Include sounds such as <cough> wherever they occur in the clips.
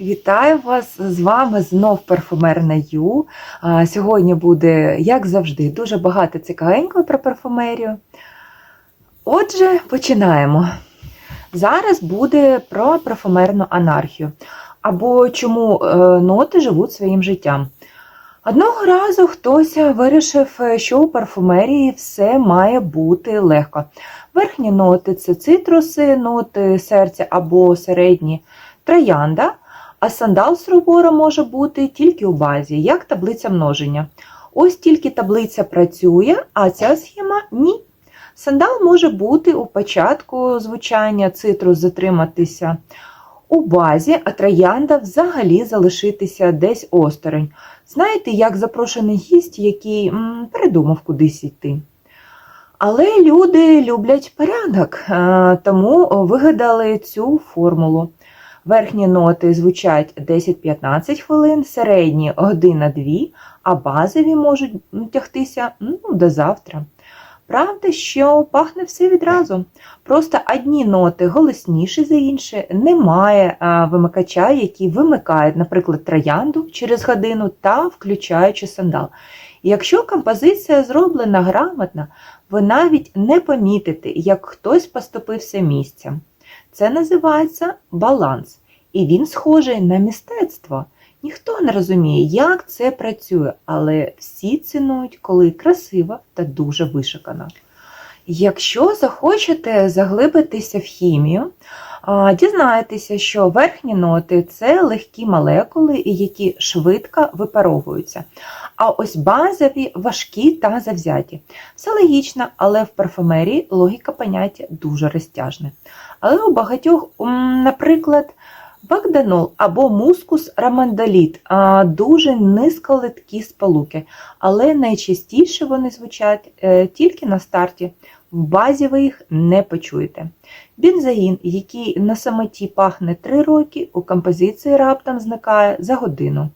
Вітаю вас! З вами знов парфумерна Ю. Сьогодні буде, як завжди, дуже багато цікавенького про парфумерію. Отже, починаємо. Зараз буде про парфумерну анархію. Або чому е, ноти живуть своїм життям. Одного разу хтось вирішив, що у парфумерії все має бути легко. Верхні ноти це цитруси, ноти серця або середні троянда. А сандал з рубора може бути тільки у базі, як таблиця множення. Ось тільки таблиця працює, а ця схема ні. Сандал може бути у початку звучання, цитрус затриматися у базі, а троянда взагалі залишитися десь осторонь. Знаєте, як запрошений гість, який м, передумав кудись йти. Але люди люблять порядок, е, тому вигадали цю формулу. Верхні ноти звучать 10-15 хвилин, середні година-дві, а базові можуть тягтися ну, до завтра. Правда, що пахне все відразу. Просто одні ноти голосніші за інші, немає вимикача, який вимикає, наприклад, троянду через годину та включаючи сандал. Якщо композиція зроблена грамотно, ви навіть не помітите, як хтось поступився місцем. Це називається баланс. І він схожий на мистецтво. Ніхто не розуміє, як це працює, але всі цінують, коли красиво та дуже вишикано. Якщо захочете заглибитися в хімію, дізнаєтеся, що верхні ноти це легкі молекули, які швидко випаровуються. А ось базові важкі та завзяті. Все логічно, але в парфумерії логіка поняття дуже розтяжна. Але у багатьох, наприклад, Бакданол або мускус рамандаліт дуже низьколиткі сполуки, але найчастіше вони звучать е, тільки на старті. В базі ви їх не почуєте. Бензаїн, який на самоті пахне 3 роки, у композиції раптом зникає за годину.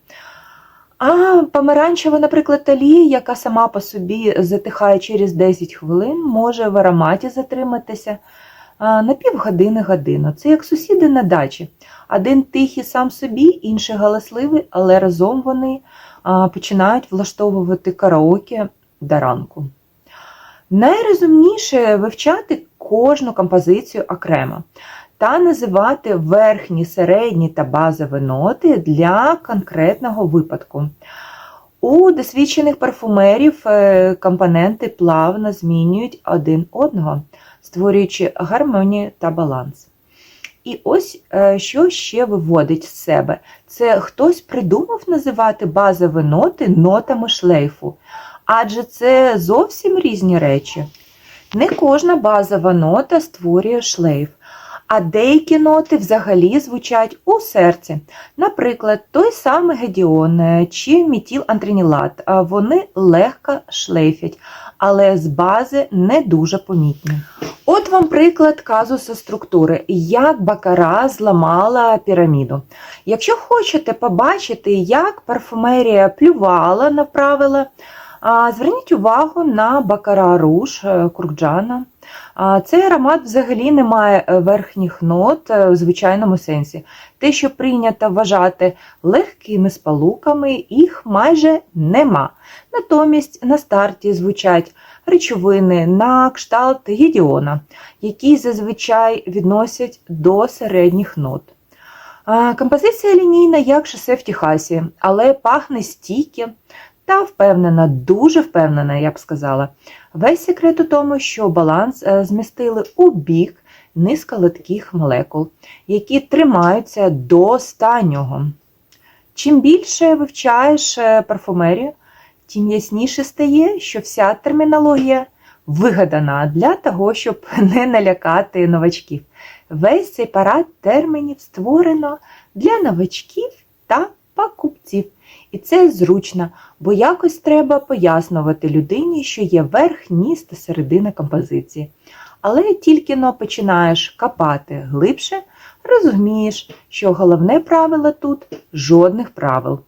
А помаранчева, наприклад, талія, яка сама по собі затихає через 10 хвилин, може в ароматі затриматися на півгодини годину. Це як сусіди на дачі. Один тихий сам собі, інший галасливий, але разом вони починають влаштовувати караоке до ранку. Найрозумніше вивчати кожну композицію окремо та називати верхні, середні та базові ноти для конкретного випадку. У досвідчених парфумерів е, компоненти плавно змінюють один одного, створюючи гармонію та баланс. І ось е, що ще виводить з себе. Це хтось придумав називати базові ноти нотами шлейфу, адже це зовсім різні речі. Не кожна базова нота створює шлейф, а деякі ноти взагалі звучать у серці. Наприклад, той самий гедіон е, чи мітіл-антринілат, вони легко шлейфять, але з бази не дуже помітні. От вам приклад казуса структури, як бакара зламала піраміду. Якщо хочете побачити, як парфумерія плювала на правила, зверніть увагу на бакара руш е, Куркджана. Цей аромат взагалі не має е, верхніх нот е, в звичайному сенсі. Те, що прийнято вважати легкими спалуками, їх майже нема. Натомість на старті звучать речовини на кшталт гідіона, які зазвичай відносять до середніх нот. Композиція лінійна, як шосе в Техасі, але пахне стійки та впевнена, дуже впевнена, я б сказала. Весь секрет у тому, що баланс е, змістили у бік низьколитких молекул, які тримаються до останнього. Чим більше вивчаєш е, парфумерію, тим ясніше стає, що вся термінологія вигадана для того, щоб <laughs> не налякати новачків. Весь цей парад термінів створено для новачків та покупців. І це зручно, бо якось треба пояснювати людині, що є верх, ніс та середина композиції. Але тільки но починаєш копати глибше, розумієш, що головне правило тут жодних правил.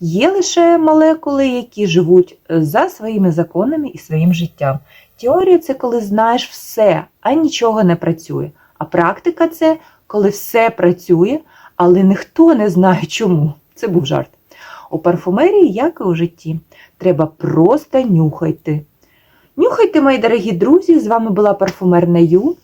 Є лише молекули, які живуть за своїми законами і своїм життям. Теорія це коли знаєш все, а нічого не працює. А практика це коли все працює, але ніхто не знає чому. Це був жарт. У парфумерії, як і у житті, треба просто нюхайте. Нюхайте, мої дорогі друзі! З вами була парфумерна Ю.